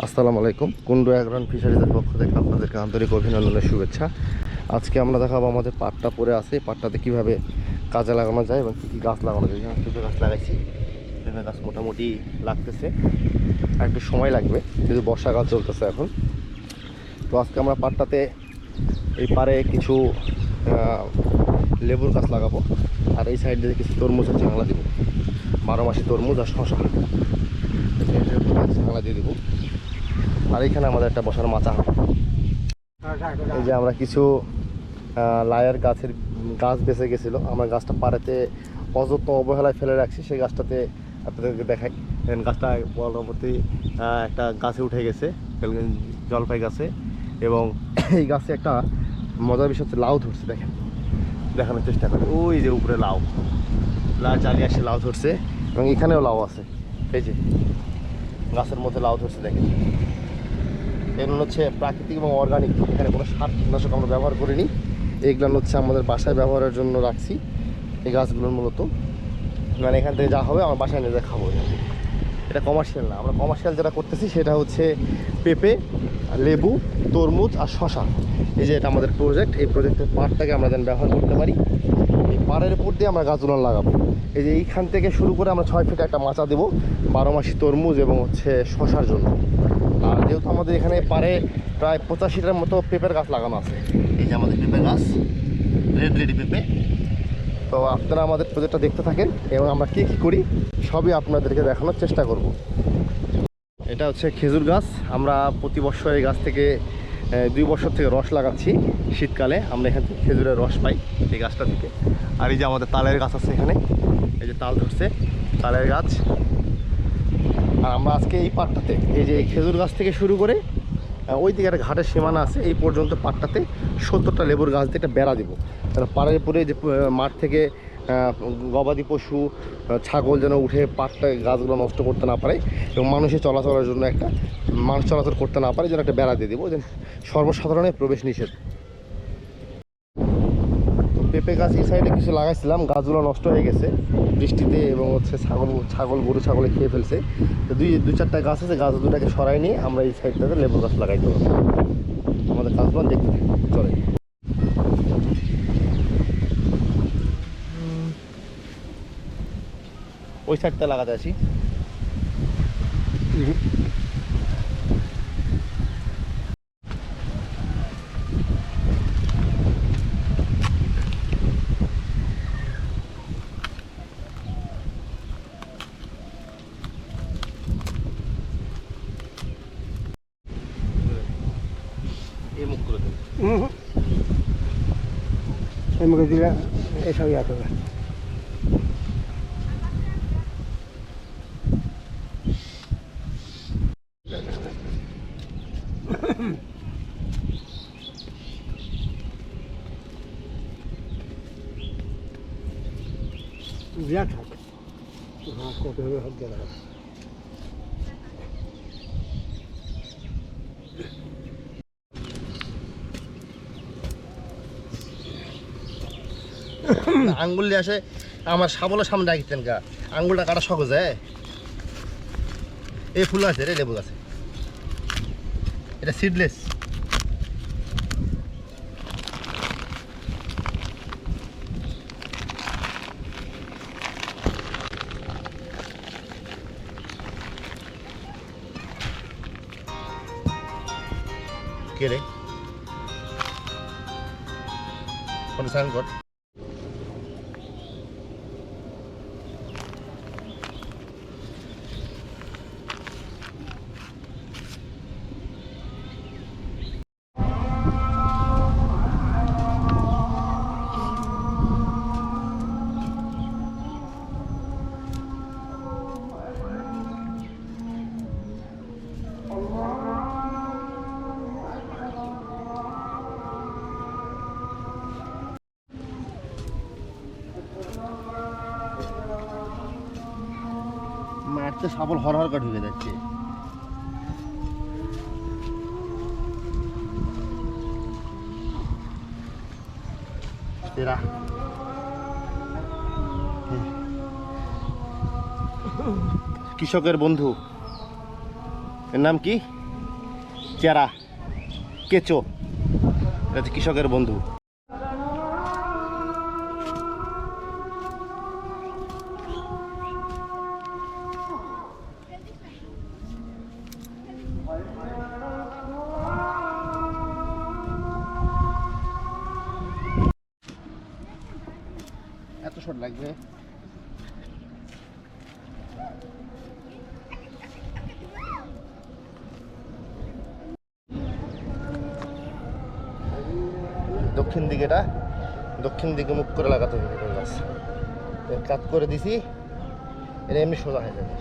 আসসালামু আলাইকুম। কুন্ডু অ্যাগ্রন ফিশারিজের পক্ষ থেকে আপনাদেরকে আন্তরিক অভিনন্দনের শুভেচ্ছা। আজকে আমরা দেখাবো আমাদের পাটটা পড়ে আছে পাটটাতে কীভাবে কাজে লাগানো যায় এবং কী কী গাছ লাগানো যায়। যেমন পেঁপে গাছ লাগাইছি পেঁপে গাছ মোটামুটি লাগতেছে। আর একটু সময় লাগবে, যেহেতু বর্ষাকাল চলতেছে এখন। তো আজকে আমরা পাটটাতে এই পারে কিছু লেবুর গাছ লাগাবো। আর এই সাইড দিয়ে কিছু তরমুজের চাংলা দেবো। বারো মাসে তরমুজ আর শশা। চাংলা দিয়ে দিব। আর এখানে আমাদের একটা বসার হবে এই যে আমরা কিছু লায়ার গাছের গাছ বেঁচে গেছিল। আমরা গাছটা পাড়েতে অযত্ন অবহেলায় ফেলে রাখছি। সেই গাছটাতে আপনাদেরকে দেখাই। গাছটা পরবর্তী একটা গাছে উঠে গেছে জলপাই গাছে। এবং এই গাছে একটা মজার বিষয় হচ্ছে লাউ ধরছে, দেখেন। দেখানোর চেষ্টা করি। ওই যে উপরে লাউ। লাউ চালিয়ে আসে লাউ ধরছে। এবং এখানেও লাউ আছে। এই যে, গাছের মধ্যে লাউ ধরছে, দেখেন। এগুলো হচ্ছে প্রাকৃতিক এবং অর্গানিক এখানে কোনো সার কীটনাশক আমরা ব্যবহার করিনি। এগুলো হচ্ছে আমাদের বাসায় ব্যবহারের জন্য রাখছি। এই গাছগুলোর মূলত। মানে এখান থেকে যা হবে আমার বাসায় নিয়ে খাব। এটা কমার্শিয়াল না। আমরা কমার্শিয়াল যেটা করতেছি সেটা হচ্ছে পেঁপে, লেবু, তরমুজ আর শশা এই যে এটা আমাদের প্রজেক্ট এই প্রজেক্টের পাড়টাকে আমরা যেন ব্যবহার করতে পারি। এই পাড়ের উপর দিয়ে আমরা গাছগুলো লাগাবো। এই যে এইখান থেকে শুরু করে আমরা ছয় ফিট একটা মাচা দেবো। বারো মাসি তরমুজ এবং হচ্ছে শশার জন্য। যেহেতু আমাদের এখানে পারে প্রায় পঁচাশিটার মতো পেঁপের গাছ লাগানো আছে। এই যে আমাদের পেঁপে গাছ রেড রেডি পেঁপে। তো আপনারা আমাদের প্রজেক্টটা দেখতে থাকেন এবং আমরা কী কী করি সবই আপনাদেরকে দেখানোর চেষ্টা করব। এটা হচ্ছে খেজুর গাছ। আমরা প্রতি বছর এই গাছ থেকে দুই বছর থেকে রস লাগাচ্ছি শীতকালে। আমরা এখান থেকে খেজুরের রস পাই এই গাছটা থেকে। আর এই যে আমাদের তালের গাছ আছে এখানে। এই যে তাল ধরছে তালের গাছ। আর আমরা আজকে এই পাটটাতে এই যে খেজুর গাছ থেকে শুরু করে ওই দিকে একটা ঘাটের সীমানা আছে, এই পর্যন্ত পাটটাতে সত্তরটা লেবুর গাছ দিয়ে একটা বেড়া দেবো। কারণ পাড়ের যে মাঠ থেকে গবাদি পশু ছাগল যেন উঠে পাটটা গাছগুলো নষ্ট করতে না পারে এবং মানুষের চলাচলের জন্য একটা, মানুষ চলাচল করতে না পারে যেন একটা বেড়া দিয়ে দেবো। যেন সর্বসাধারণের প্রবেশ নিষেধ। পেঁপে গাছ এই সাইডে কিছু লাগাইছিলাম, গাছগুলো নষ্ট হয়ে গেছে। বৃষ্টিতে এবং হচ্ছে ছাগল ছাগল, গরু, ছাগলে খেয়ে ফেলছে। তো দুই দু চারটা গাছ আছে, গাছ দুটাকে সরাই নিয়ে আমরা এই সাইডটাতে লেবু গাছ লাগাই দেবো আমাদের গাছগুলো দেখতে। চলে। ওই সাইডটা লাগাতে আছি এমকে দিলে এসব ইয়া করবে বিরাট হ্যাঁ কত হবে হাত দিয়ে আঙ্গুল দিয়ে আসে, আমার সাবলের সামনে রাখতেন গা। আঙ্গুলটা কাটা সহজ হ্যাঁ? এই ফুল আছে রে, লেবু আছে এটা সিডলেস কে রে? কোন সাইন কর সাবল হর হর করে ঢুকে যাচ্ছে। কৃষকের বন্ধু। এর নাম কি? চেরা। কেচো। এটা হচ্ছে কৃষকের বন্ধু। শট লাগবে। দক্ষিণ দিকেটা, দক্ষিণ দিকে মুখ করে লাগাতে হবে কাত করে দিছি এটা এমনি সোজা হয়ে যাবে।